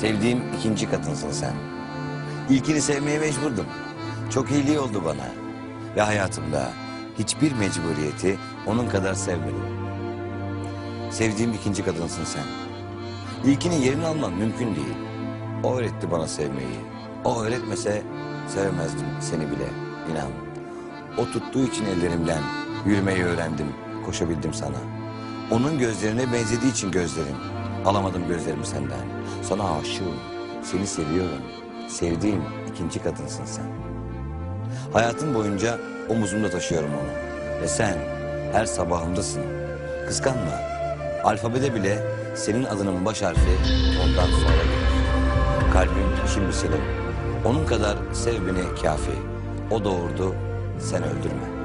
Sevdiğim ikinci kadınsın sen. İlkini sevmeye mecburdum. Çok iyiliği oldu bana. Ve hayatımda hiçbir mecburiyeti onun kadar sevmedim. Sevdiğim ikinci kadınsın sen. İlkinin yerini alman mümkün değil. O öğretti bana sevmeyi. O öğretmese sevemezdim seni bile. İnan. O tuttuğu için ellerimden yürümeyi öğrendim. Koşabildim sana. Onun gözlerine benzediği için gözlerim. Alamadım gözlerimi senden. Sana aşığım. Seni seviyorum. Sevdiğim ikinci kadınsın sen. Hayatım boyunca omuzumda taşıyorum onu. Ve sen her sabahımdasın. Kıskanma. Alfabede bile senin adının baş harfi ondan sonra gelir. Kalbim şimdi senin. Onun kadar sev beni kafi. O doğurdu, sen öldürme.